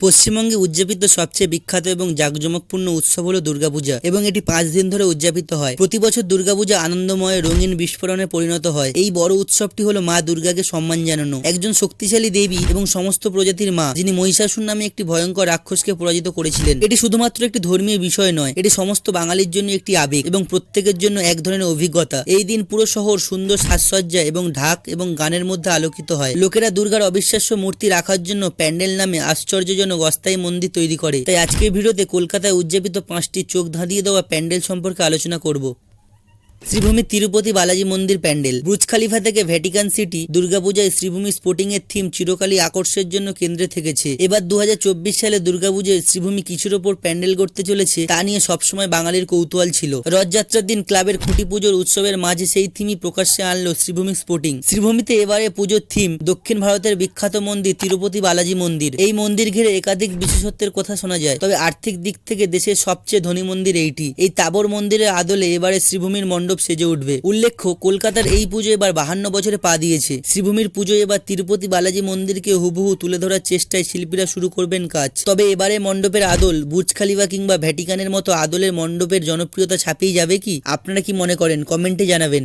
পশ্চিমবঙ্গে উদযাপিত সবচেয়ে বিখ্যাত এবং জাঁকজমকপূর্ণ উৎসব হলো দুর্গাপূজা এবং এটি পাঁচ দিন ধরে উদযাপিত হয়। প্রতি বছর দুর্গাপূজা আনন্দময় রঙিন বিস্ফোরণে পরিণত হয়। এই বড় উৎসবটি হলো মা দুর্গাকে সম্মান জানানো। একজন শক্তিশালী দেবী এবং সমস্ত প্রজাতির মা, যিনি মহিষাসুর নামে একটি ভয়ঙ্কর রাক্ষসকে পরাজিত করেছিলেন। এটি শুধুমাত্র একটি ধর্মীয় বিষয় নয়, এটি সমস্ত বাঙালির জন্য একটি আবেগ এবং প্রত্যেকের জন্য এক ধরনের অভিজ্ঞতা। এই দিন পুরো শহর সুন্দর সাজসজ্জা এবং ঢাক এবং গানের মধ্যে আলোকিত হয়। লোকেরা দুর্গার অবিশ্বাস্য মূর্তি রাখার জন্য প্যান্ডেল নামে আশ্চর্যজনক অস্থায়ী মন্দির তৈরি করে। তাই আজকের ভিডিওতে কলকাতায় উদযাপিত পাঁচটি চোখ ধাঁধিয়ে দেওয়া প্যান্ডেল সম্পর্কে আলোচনা করব। শ্রীভূমি তিরুপতি বালাজি মন্দির প্যান্ডেল। বুর্জ খালিফা থেকে ভ্যাটিকান সিটি, দুর্গাপূজায় শ্রীভূমি স্পোর্টিং এর থিম চিরকালই আকর্ষের জন্য কেন্দ্রে থেকেছে। এবার দুহাজার চব্বিশ সালে দুর্গাপূজায় শ্রীভূমি কিছুর ওপর প্যান্ডেল করতে চলেছে, তা নিয়ে সবসময় বাঙালির কৌতূহল ছিল। রথযাত্রার দিন ক্লাবের খুঁটি পুজোর উৎসবের মাঝে সেই থিমই প্রকাশ্যে আনলো শ্রীভূমি স্পোর্টিং। শ্রীভূমিতে এবারে পুজোর থিম, দক্ষিণ ভারতের বিখ্যাত মন্দির তিরুপতি বালাজি মন্দির। এই মন্দির ঘিরে একাধিক বিশেষত্বের কথা শোনা যায়, তবে আর্থিক দিক থেকে দেশের সবচেয়ে ধনী মন্দির এইটি। এই তাবর মন্দিরের আদলে এবারে শ্রীভূমির মণ্ডপ সেজে উঠবে। উল্লেখ্য, কলকাতার এই পুজো এবার বাহান্ন বছরে পা দিয়েছে। শ্রীভূমির পুজো এবার তিরুপতি বালাজি মন্দিরকে হুবহু তুলে ধরার চেষ্টায় শিল্পীরা শুরু করবেন কাজ। তবে এবারে মণ্ডপের আদল বুর্জ কিংবা ভ্যাটিকানের মতো আদলের মণ্ডপের জনপ্রিয়তা ছাপিয়ে যাবে কি? আপনারা কি মনে করেন? কমেন্টে জানাবেন।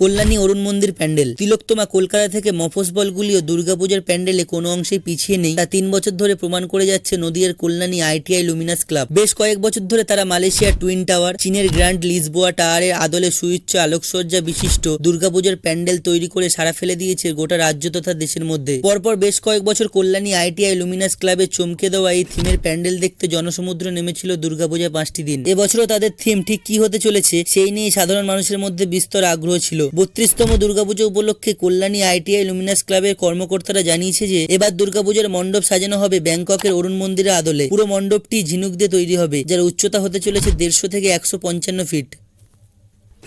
কল্যাণী অরুণ মন্দির প্যান্ডেল। তিলোত্তমা কলকাতা থেকে মফসবলগুলিও দুর্গাপূজার প্যান্ডেলে কোনো অংশে পিছিয়ে নেই, তা তিন বছর ধরে প্রমাণ করে যাচ্ছে নদিয়ার কল্যাণী আইটিআই লুমিনাস ক্লাব। বেশ কয়েক বছর ধরে তারা মালয়েশিয়ার টুইন টাওয়ার, চীনের গ্র্যান্ড লিসবোয়া টাওয়ারের আদলে সুউচ্চ আলোকসজ্জা বিশিষ্ট দুর্গাপূজার প্যান্ডেল তৈরি করে সারা ফেলে দিয়েছে গোটা রাজ্য তথা দেশের মধ্যে। পরপর বেশ কয়েক বছর কল্যাণী আইটিআই লুমিনাস ক্লাবে চমকে দেওয়া এই থিমের প্যান্ডেল দেখতে জনসমুদ্র নেমেছিল দুর্গাপূজা পাঁচটি দিন। এবছরও তাদের থিম ঠিক কি হতে চলেছে, সেই নিয়ে সাধারণ মানুষের মধ্যে বিস্তর আগ্রহ ছিল। বত্রিশতম দুর্গাপুজো উপলক্ষে কল্যাণী আইটিআই লুমিনাস ক্লাবের কর্মকর্তারা জানিয়েছে যে, এবার দুর্গাপুজোর মণ্ডপ সাজানো হবে ব্যাংককের অরুণ মন্দিরের আদলে। পুরো মণ্ডপটি ঝিনুক দিয়ে তৈরি হবে, যার উচ্চতা হতে চলেছে দেড়শো থেকে একশো পঞ্চান্ন ফিট।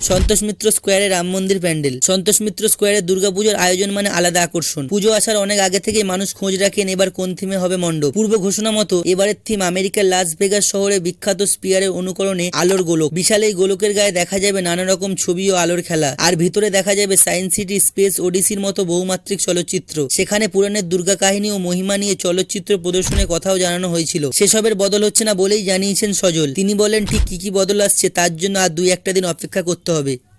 সন্তোষ মিত্র স্কোয়ারে রাম মন্দির প্যান্ডেল। সন্তোষ মিত্র স্কোয়ারে দুর্গাপুজোর আয়োজন মানে আলাদা আকর্ষণ। পুজো আসার অনেক আগে থেকেই মানুষ খোঁজ রাখেন এবার কোন থিমে হবে মণ্ডপ। পূর্ব ঘোষণা মতো এবারের থিম আমেরিকার লাস ভেগাস শহরে বিখ্যাত স্পিয়ারের অনুকরণে আলোর গোলক। বিশাল এই গোলকের গায়ে দেখা যাবে নানা রকম ছবি ও আলোর খেলা। আর ভিতরে দেখা যাবে সায়েন্স সিটি স্পেস ওডিসির মতো বহুমাত্রিক চলচ্চিত্র। সেখানে পুরাণের দুর্গা কাহিনী ও মহিমা নিয়ে চলচ্চিত্র প্রদর্শনের কথাও জানানো হয়েছিল। সেসবের বদল হচ্ছে না বলেই জানিয়েছেন সজল। তিনি বলেন, ঠিক কি কি বদল আসছে তার জন্য আর দুই একটা দিন অপেক্ষা করতে হবে।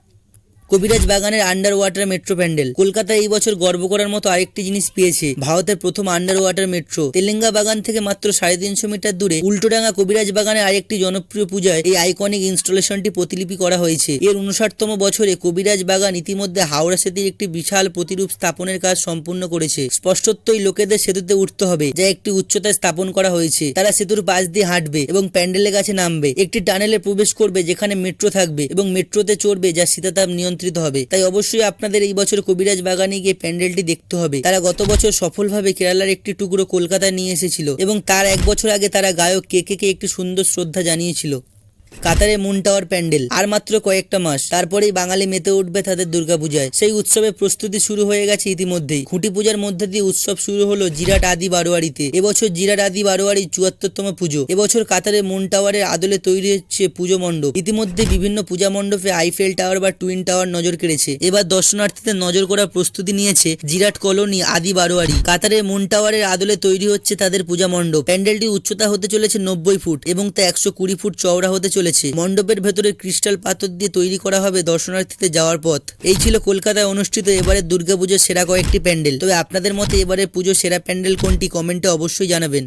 কবিরাজ বাগানের under water metro pandal Kolkata এই বছর গর্ব করার মতো আরেকটি জিনিস পেয়েছে। ভারতের প্রথম আন্ডার ওয়াটার মেট্রো তেলেঙ্গা বাগান থেকে মাত্র সাড়ে তিনশো মিটার দূরে উল্টোডাঙ্গা কবিরাজ বাগানের আরেকটি জনপ্রিয় পূজায় এই আইকনিক ইনস্টলেশনটি প্রতিলিপি করা হয়েছে। এর উনষাটতম বছরে কবিরাজ বাগান ইতিমধ্যে হাওড়া সেতুর একটি বিশাল প্রতিরূপ স্থাপনের কাজ সম্পূর্ণ করেছে। স্পষ্টতই লোকেদের সেতুতে উঠতে হবে, যা একটি উচ্চতায় স্থাপন করা হয়েছে। তারা সেতুর পাশ দিয়ে হাঁটবে এবং প্যান্ডেলের কাছে নামবে। একটি টানেলে প্রবেশ করবে যেখানে মেট্রো থাকবে এবং মেট্রোতে চড়বে যা শীতাতাপ নিয়ন্ত্রিত হবে। তাই অবশ্যই আপনাদের এই বছর কবিরাজ বাগানে গিয়ে প্যান্ডেলটি দেখতে হবে। তারা গত বছর সফলভাবে কেরালার একটি টুকরো কলকাতায় নিয়ে এসেছিল এবং তার এক বছর আগে তারা গায়ক কে কে কে একটি সুন্দর শ্রদ্ধা জানিয়েছিল। কাতারে মুন টাওয়ার প্যান্ডেল, আর মাত্র কয়েকটা মাস। তারপরেই বাঙালি মেতে উঠবে তাদের দুর্গাপূজায়। সেই উৎসবে প্রস্তুতি শুরু হয়ে গেছে ইতিমধ্যেই। খুঁটি পূজার মধ্যে দিয়ে উৎসব শুরু হলো জিরাট আদি বারোয়ারিতে। এবছর জিরাট আদি বারোয়ারির চুয়াত্তরতম পুজো। এবছর কাতারে মুন টাওয়ারের আদলে তৈরি হচ্ছে পুজো মণ্ডপ। ইতিমধ্যে বিভিন্ন পূজা মণ্ডপে আইফেল টাওয়ার বা টুইন টাওয়ার নজর কেড়েছে। এবার দর্শনার্থীদের নজর করার প্রস্তুতি নিয়েছে জিরাট কলোনি আদি বারোয়ারি। কাতারে মুন টাওয়ারের আদলে তৈরি হচ্ছে তাদের পূজা মণ্ডপ। প্যান্ডেলটির উচ্চতা হতে চলেছে নব্বই ফুট এবং তা একশো কুড়ি ফুট চওড়া হতে চলেছে। মণ্ডপের ভেতরে ক্রিস্টাল পাথর দিয়ে তৈরি করা হবে দর্শনার্থীতে যাওয়ার পথ। এই ছিল কলকাতায় অনুষ্ঠিত এবারে দুর্গাপুজোর সেরা কয়েকটি প্যান্ডেল। তবে আপনাদের মতে এবারে পুজো সেরা প্যান্ডেল কোনটি? কমেন্টে অবশ্যই জানাবেন।